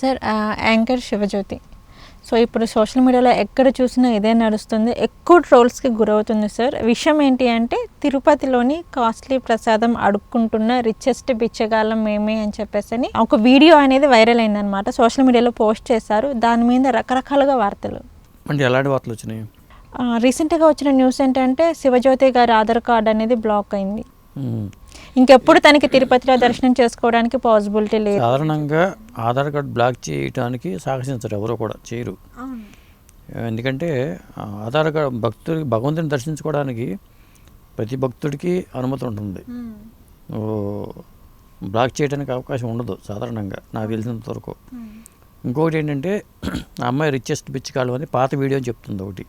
Sir anchor Shivajyothi. So ఇప్పుడు social మీడియాలో ఎక్కడ చూసినా ఇదే నడుస్తుంది. ఎక్కువ ట్రోల్స్కి గురవుతుంది సార్. విషయం ఏంటి అంటే తిరుపతిలోని కాస్ట్లీ ప్రసాదం అడుక్కుంటున్న రిచెస్ట్ బిచ్చగాళ్ళం మేమే అని చెప్పేసి అని ఒక వీడియో అనేది వైరల్ అయిందనమాట సోషల్ మీడియాలో పోస్ట్ చేశారు. దాని మీద రకరకాలుగా వార్తలు. అంటే ఎలాంటి వార్తలు వచ్చినాయి? రీసెంట్గా వచ్చిన న్యూస్ ఏంటంటే శివజ్యోతి గారి ఆధార్ కార్డ్ అనేది బ్లాక్ అయింది. ఇంకెప్పుడు తనకి తిరుపతిలో దర్శనం చేసుకోవడానికి పాసిబిలిటీ లేదు. సాధారణంగా ఆధార్ కార్డ్ బ్లాక్ చేయడానికి సాహసించరు ఎవరో కూడా చేయరు. ఎందుకంటే ఆధార్ కార్డ్ భక్తుడికి భగవంతుని దర్శించుకోవడానికి ప్రతి భక్తుడికి అనుమతి ఉంటుంది. ఓ, బ్లాక్ చేయడానికి అవకాశం ఉండదు సాధారణంగా నాకు తెలిసినంత వరకు. ఇంకొకటి ఏంటంటే ఆ అమ్మాయి రిచెస్ట్ పిచ్చి కాలం అని పాత వీడియో అని చెప్తుంది ఒకటి.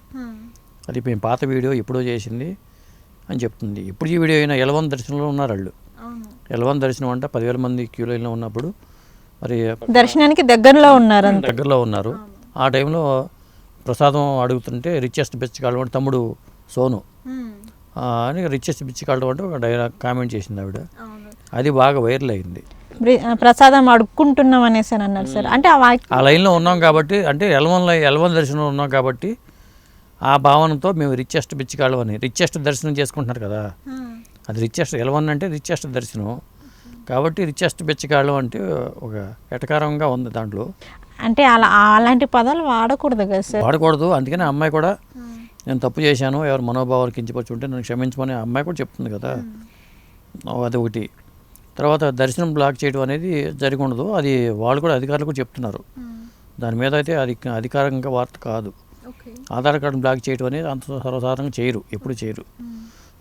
అది మేము పాత వీడియో ఎప్పుడో చేసింది. అని చెప్తుంది. ఇప్పుడు ఈ వీడియో అయినా ఎలవన్ దర్శనంలో ఉన్నారు వాళ్ళు. ఎలవన్ దర్శనం అంటే పదివేల మంది క్యూ లైన్లో ఉన్నప్పుడు మరి దర్శనానికి దగ్గరలో ఉన్నారు దగ్గరలో ఉన్నారు. ఆ టైంలో ప్రసాదం అడుగుతుంటే రిచెస్ట్ బిచ్చి కాలం అంటే తమ్ముడు సోను. అని రిచెస్ట్ బిచ్చి కాలం అంటే ఒక డైలాగ్ కామెంట్ చేసింది ఆవిడ. అది బాగా వైరల్ అయింది. ప్రసాదం అడుక్కుంటున్నాం అనేసి అని అన్నారు సార్. అంటే ఆ లైన్లో ఉన్నాం కాబట్టి అంటే ఎలవన్ లై ఎలవన్ దర్శనం ఉన్నాం కాబట్టి ఆ భావనతో మేము రిచెస్ట్ బిచ్చికాళ్ళం అని రిచెస్ట్ దర్శనం చేసుకుంటున్నారు కదా. అది రిచెస్ట్ ఎలవన్ అంటే రిచెస్ట్ దర్శనం. కాబట్టి రిచెస్ట్ బిచ్చికాళ్ళం అంటే ఒక ఎటకారంగా ఉంది దాంట్లో. అంటే అలా అలాంటి పదాలు వాడకూడదు కదా సార్? వాడకూడదు. అందుకని అమ్మాయి కూడా నేను తప్పు చేశాను ఎవరు మనోభావాలు కించపరిచి ఉంటే నన్ను క్షమించమని అమ్మాయి కూడా చెప్తుంది కదా. అది ఒకటి తర్వాత దర్శనం బ్లాక్ చేయడం అనేది జరిగి ఉండదు అది వాళ్ళు కూడా అధికారులు కూడా చెప్తున్నారు. దాని మీద అయితే అది అధికారికంగా వార్త కాదు. ఆధార్ కార్డు బ్లాక్ చేయడం అనేది అంత సర్వసాధారణంగా చేయరు ఎప్పుడు చేయరు.